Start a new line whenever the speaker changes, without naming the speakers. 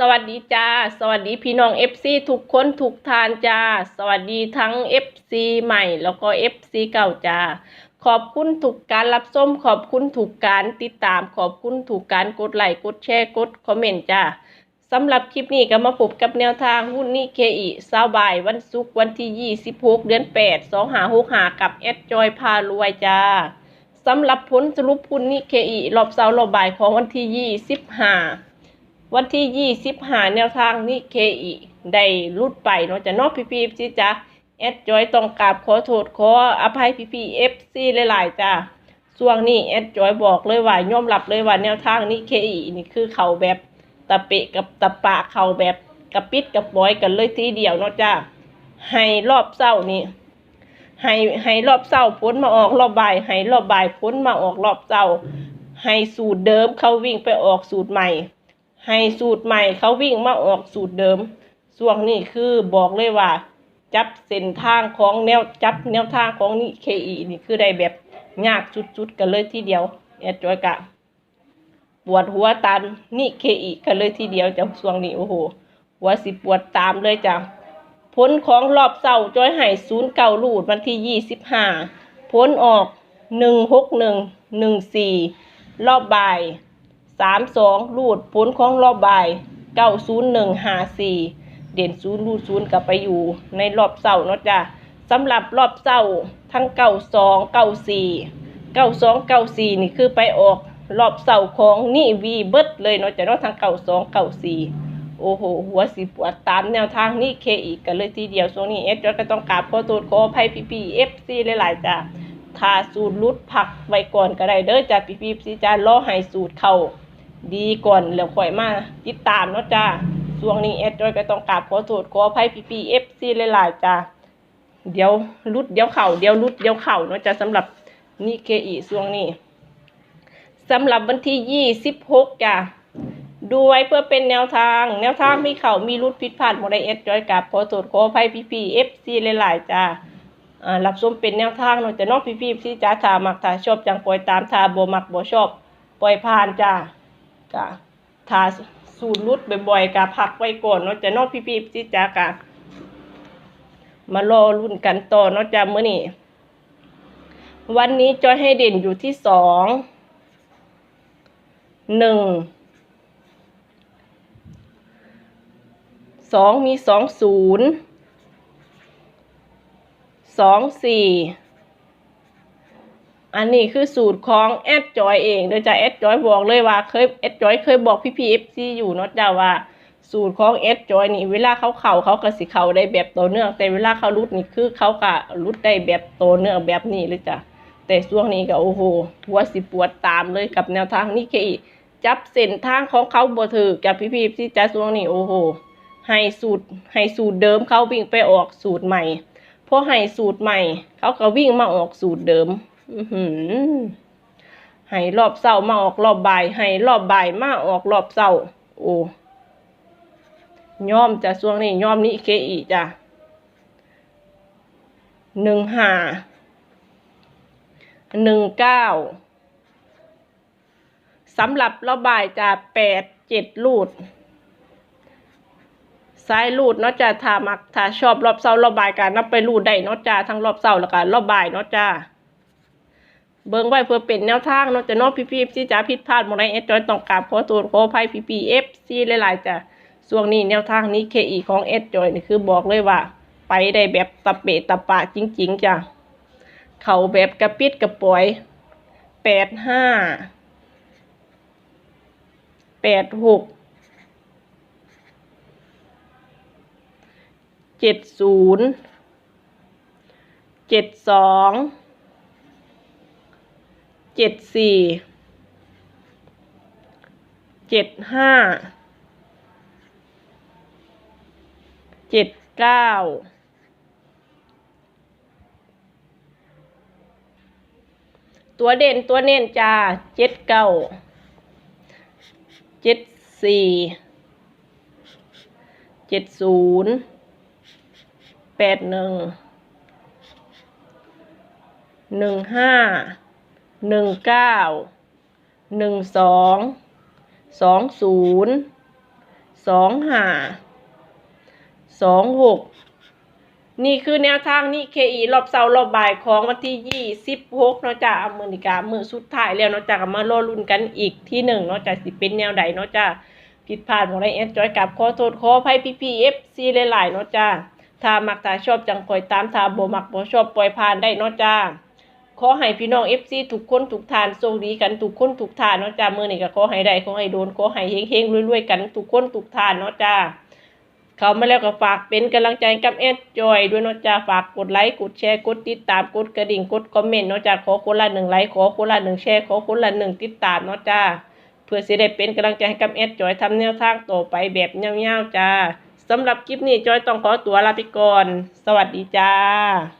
สวัสดีจ้า สวัสดีพี่น้อง FC ทุกคนทุกทานจ้า สวัสดีทั้ง FC ใหม่แล้วก็ FC เก่าจ้า ขอบคุณถูกการรับชมขอบคุณถูกการติดตาม ขอบคุณถูกการกดไลค์กดแชร์กดคอมเมนต์จ้าสำหรับคลิปนี้ก็มาพบกับแนวทางหุ้นนี่เคอีสาวบ่ายวันศุกร์วันที่ 26 เดือน 8 2 5 6 5กับแอดจอยพารวยจ้าสำหรับผลสรุปหุ้นนี่เคอีรอบเสาร์รอบบ่ายของวันที่ 25 วันที่ยี่สิบหาแนวทางนี่เคอีได้รุดไปเนาะจะนอกพีพีซีจ้าแอดจอยต้องกราบขอโทษขออภัยพีพีเอฟซีหลายๆจ้าช่วงนี้แอดจอยบอกเลยว่าย่อมรับเลยว่าแนวทางนี่เคอีนี่คือเขาแบบตะเปะกับตะปะเขาแบบกระปิดกระปอยกันเลยทีเดียวเนาะจ้าให้รอบเศร้านี่ให้ให้รอบเศร้าพ้นมาออกรอบบ่ายให้รอบบ่ายพ้นมาออกรอบเศร้าให้สูตรเดิมเขาวิ่งไปออกสูตรใหม่ ให้สูตรใหม่เขาวิ่งมาออกสูตรเดิมส่วงนี้คือบอกเลยว่า จับเส้นทางของแนวจับแนวทางของนี่เคอีนี่คือได้แบบยากจุดๆกันเลยทีเดียวแอดจอยกะปวดหัวตันนี่เคอีกันเลยทีเดียวจ้ะส่วงนี้โอ้โหหัวสิปวดตามเลยจ้ะผลของรอบเศร้าจอยให้ศูนย์เก่าลูดวันที่ยี่สิบห้าผลออกหนึ่งหกหนึ่งหนึ่งสี่รอบบ่าย สามสองรูดผลของรอบบ่ายเก้าศูนย์หนึ่งห้าสี่เด่นศูนย์รูดศูนย์กลับไปอยู่ในรอบเสาร์เนาะจ้ะสำหรับรอบเสาร์ทั้งเก้าสองเก้าสี่เก้าสองเก้าสี่นี่คือไปออกรอบเสาร์ของนี่วีเบิดเลยเนาะจ้ะเนาะทั้งเก้าสองเก้าสี่โอ้โห หัวสิปวดตามแนวทางนี่เคอีกกันเลยทีเดียวช่วงนี้เอสจอยก็ต้องกราบขอโทษขออภัยพี่พีเอฟซีหลายๆจ้ะถ้าสูตรรุดผักไว้ก่อนก็ได้เด้อจ้ะพี่พี่ซีจ้ารอให้สูตรเข้า ดีก่อนแล้วค่อยมาติดตามเนาะจ้าช่วงนี้แอดจอยก็ต้องกราบขอโทษขออภัยพี่พีเอฟซีหลายๆจ้าเดี๋ยวรุดเดี๋ยวเข่าเดี๋ยวรุดเดี๋ยวเข่าเนาะจ้าสำหรับนี่เคอีช่วงนี้สำหรับวันที่ยี่สิบหกจ้าดูไว้เพื่อเป็นแนวทาง แนวทางมีเข่ามีรุดผิดพลาดหมดไดเอดจอยกับขอโทษขออภัยพี่พีเอฟซีหลายๆจ้าอ่ารับชมเป็นแนวทางเนาะจะเนอกพี่ๆที่จ้าถามักถ้าชอบจังปล่อยตามถ้าบ่มักบ่ชอบ ปล่อยผ่านจ้า จ้าถ้าสูตรรุดบ่อยๆกะพักไว้ก่อนเนาะจะนอกพี่ๆที่จ้ากะมารอรุ่นกันต่อเนาะจ้ามื้อนี้วันนี้จอยให้เด่นอยู่ที่สองหนึ่งสองมีสองศูนย์สองสี่ อันนี้คือสูตรของแอดจอยเองโดยจะแอดจอยบอกเลยว่าเคยแอดจอยเคยบอกพี่พีเอฟซีอยู่เนาะจ้าว่า สูตรของแอดจอยนี่เวลาเขาเข่าเขาก็สิเข่าได้แบบตัวเนื่อง แต่เวลาเขารุดนี่คือเขาก็รุดได้แบบตัวเนื่องแบบนี้เลยจ้ะแต่ช่วงนี้ก็โอ้โหหัวสิปวดตามเลยกับแนวทางนี่คือจับเส้นทางของเขาบ่ถือกับพี่พีที่จ้าช่วงนี้โอ้โหให้สูตรให้สูตรเดิมเขาวิ่งไปออกสูตรใหม่พอให้สูตรใหม่ เขาก็วิ่งมาออกสูตรเดิม ให้รอบเศร้ามาออกรอบบ่ายให้รอบบ่ายมาออกรอบเศร้าโอ้ย่อมจะช่วงนี้ย่อมนี้เคอีจ้ะหนึ่งห้าหนึ่งเก้าสำหรับรอบบ่ายจะแปดเจ็ดลูดซ้ายรูดเนาะจ้าถ้ามักถ้าชอบรอบเสาร์รอบบ่ายกันนับไปรูดได้เนาะจ้าทั้งรอบเสาร์แล้วก็รอบบ่ายเนาะจ้า เบิ่งไว้เพื่อเป็นแนวทางเนาะจะเนาะพี่พี่ที่จ้าผิดพลาดหมดในเอสจอยต้องกราบขอโทษขออภัยพี่พี่เอฟซีหลายๆจ้าช่วงนี้แนวทางนี้เคอีของเอสจอยนี่คือบอกเลยว่า ไปได้แบบตะเปะตะปะจริงๆจ้าเขาแบบกระปิดกระป๋อยแปดห้าแปดหกเจ็ดศูนย์เจ็ดสอง เจ็ดสี่เจ็ดห้าเจ็ดเก้าตัวเด่นตัวเน้นจ้าเจ็ดเก้าเจ็ดสี่เจ็ดศูนย์แปดหนึ่งหนึ่งห้า หนึ่งเก้าหนึ่งสองสองศูนย์สองห้าสองหกนี่คือแนวทางนี่เคอีรอบเสาร์รอบบ่ายของวันที่ยี่สิบหกเนาะจ้ะอเมริกามือสุดท้ายแล้วเนาะจ้ะก็มารอลุ้นกันอีกที่หนึ่งเนาะจ้ะสิเป็นแนวใดเนาะจ้ะผิดพลาดของไรแอดจอยกับขอโทษขออภัยพี่พีเอฟซีหลายๆเนาะจ้ะถ้ามักถ้าชอบจังคอยตามถ้าบ่มักบ่ชอบปล่อยผ่านได้เนาะจ้ะ ขอให้พี่น้องเอฟซีทุกคนทุกทานโชคดีกันทุกคนทุกทานเนาะจ้ามือนี่ก็ขอให้ได้ขอให้โดนขอให้เฮงเฮงรวยๆกันทุกคนทุกทานเนาะจ้าเขามาแล้วก็ฝากเป็นกำลังใจกับแอดจอยด้วยเนาะจ้าฝากกดไลค์กดแชร์กดติดตามกดกระดิ่งกดคอมเมนต์เนาะจ้าขอคนละหนึ่งไลค์ขอคนละหนึ่งแชร์ขอคนละหนึ่งติดตามเนาะจ้าเพื่อสิได้เป็นกำลังใจให้กับแอดจอยทำแนวทางต่อไปแบบเงี้ยวๆจ้าสำหรับคลิปนี้จอยต้องขอตัวลาไปก่อน สวัสดีจ้า